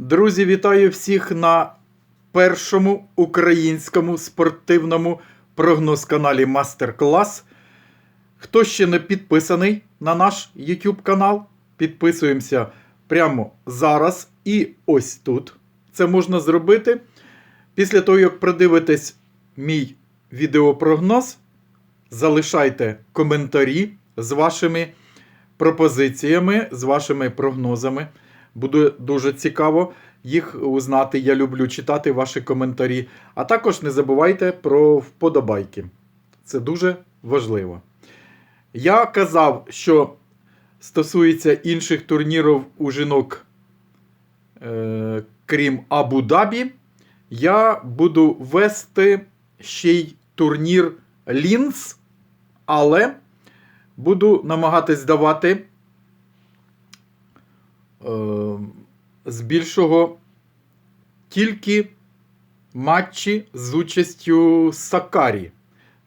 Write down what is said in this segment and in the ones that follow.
Друзі, вітаю всіх на першому українському спортивному прогноз-каналі Мастер Клас. Хто ще не підписаний на наш YouTube канал, підписуємося прямо зараз і ось тут. Це можна зробити. Після того, як продивитесь мій відеопрогноз, залишайте коментарі з вашими пропозиціями, з вашими прогнозами. Буде дуже цікаво їх узнати. Я люблю читати ваші коментарі. А також не забувайте про вподобайки. Це дуже важливо. Я казав, що стосується інших турнірів у жінок, е, крім Абу-Дабі, я буду вести ще й турнір Лінз, але буду намагатись давати е, з більшого тільки матчі з участю Сакарі.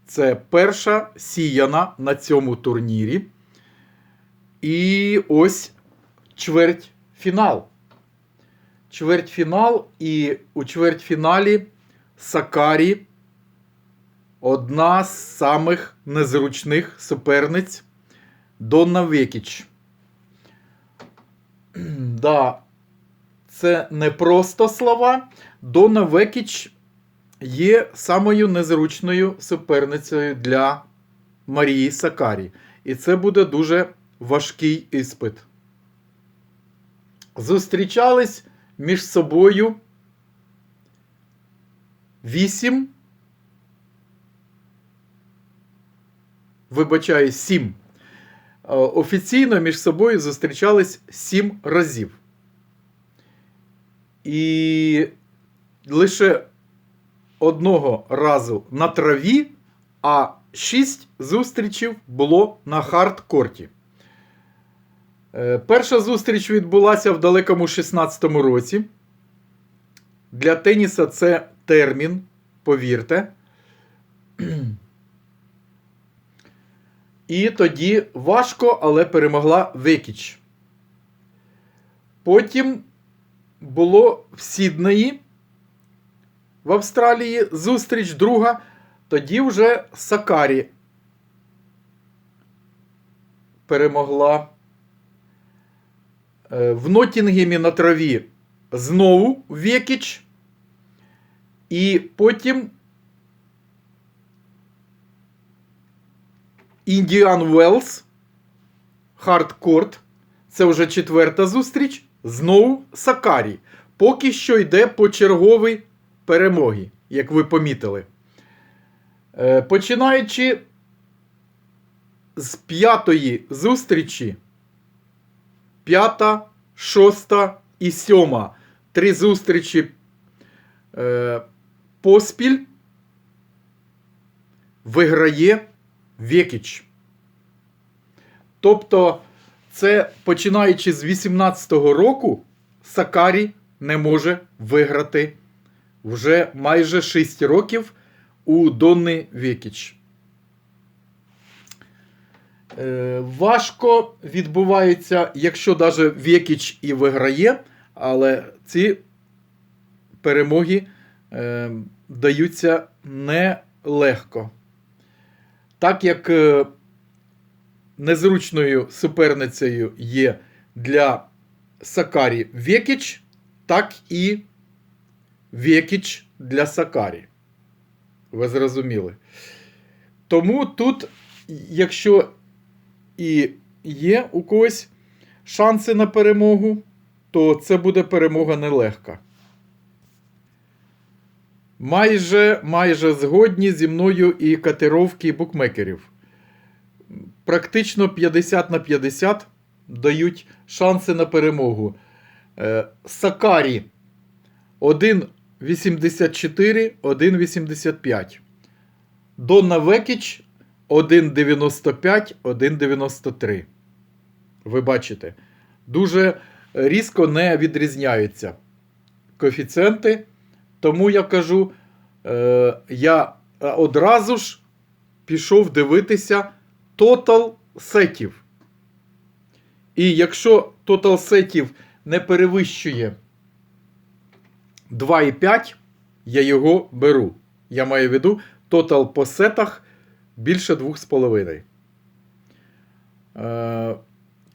Це перша сіяна на цьому турнірі. І ось чвертьфінал. Чвертьфінал, і у чвертьфіналі Сакарі одна з самих незручних суперниць Донна Векіч. Да, це не просто слова. Донна Векіч є самою незручною суперницею для Марії Сакарі. І це буде дуже важкий іспит. Зустрічались між собою вісім. Вибачаю, сім. Е, Офіційно між собою зустрічались сім разів. І лише одного разу на траві, а шість зустрічів було на хардкорті. Е, Перша зустріч відбулася в далекому 16-му році. Для теніса це термін, повірте. І тоді важко, але перемогла Векіч. Потім було в Сіднеї в Австралії зустріч друга. Тоді вже Сакарі перемогла. Е, В Нотінгемі на траві знову Векіч. І потім Індіан Уелс. Хардкорт. Це вже четверта зустріч. Знову Сакарі. Поки що йде по черговій перемоги, як ви помітили. Е, Починаючи з п'ятої зустрічі. П'ята, шоста і сьома. Три зустрічі е, поспіль виграє Векіч. Тобто, це починаючи з 18-го року, Сакарі не може виграти вже майже 6 років у Донни Векіч. Е, важко відбувається, якщо навіть Векіч і виграє, але ці перемоги е, даються нелегко. Так як е, незручною суперницею є для Сакарі Векіч, так і Векіч для Сакарі. Ви зрозуміли. Тому тут, якщо і є у когось шанси на перемогу, то це буде перемога нелегка. Майже майже згодні зі мною і катировки букмекерів. Практично 50 на 50 дають шанси на перемогу. Е, Сакарі 1,84, 1,85. Донна Векіч 1,95, 1,93. Ви бачите, дуже різко не відрізняються коефіцієнти. Тому я кажу, е, я одразу ж пішов дивитися тотал сетів. І якщо тотал сетів не перевищує 2,5 я його беру. Я маю в виду тотал по сетах більше 2,5. Е,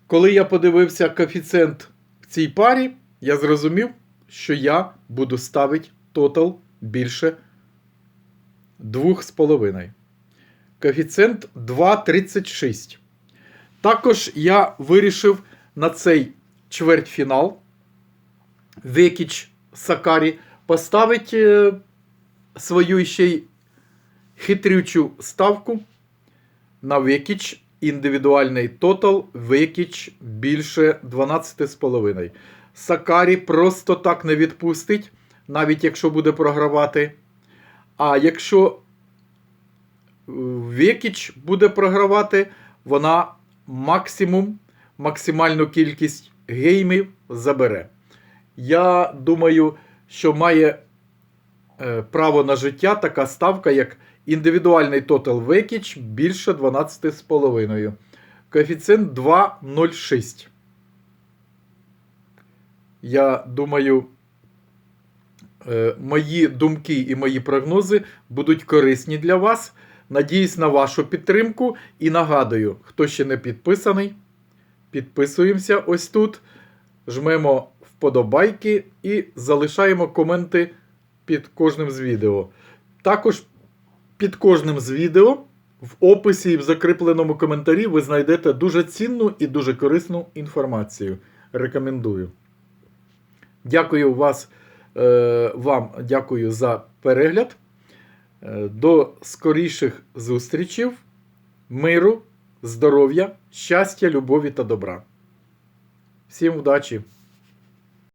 коли я подивився коефіцієнт в цій парі, я зрозумів, що я буду ставити тотал більше 2,5. Коефіцієнт 2,36. Також я вирішив на цей чвертьфінал Векіч Сакарі поставити е, свою ще й хитрючу ставку на Векіч індивідуальний тотал Векіч більше 12,5. Сакарі просто так не відпустить, навіть якщо буде програвати. А якщо Векіч буде програвати, вона максимум, максимальну кількість геймів забере. Я думаю, що має е, право на життя така ставка, як індивідуальний тотал Векіч більше 12,5. Коефіцієнт 2,06. Я думаю, мої думки і мої прогнози будуть корисні для вас. Надіюсь на вашу підтримку і нагадую, хто ще не підписаний, підписуємося ось тут, жмемо вподобайки і залишаємо коменти під кожним з відео. Також під кожним з відео в описі і в закріпленому коментарі ви знайдете дуже цінну і дуже корисну інформацію. Рекомендую. Дякую вас, е, вам дякую за перегляд. Е, До скоріших зустрічів, миру, здоров'я, щастя, любові та добра. Всім удачі!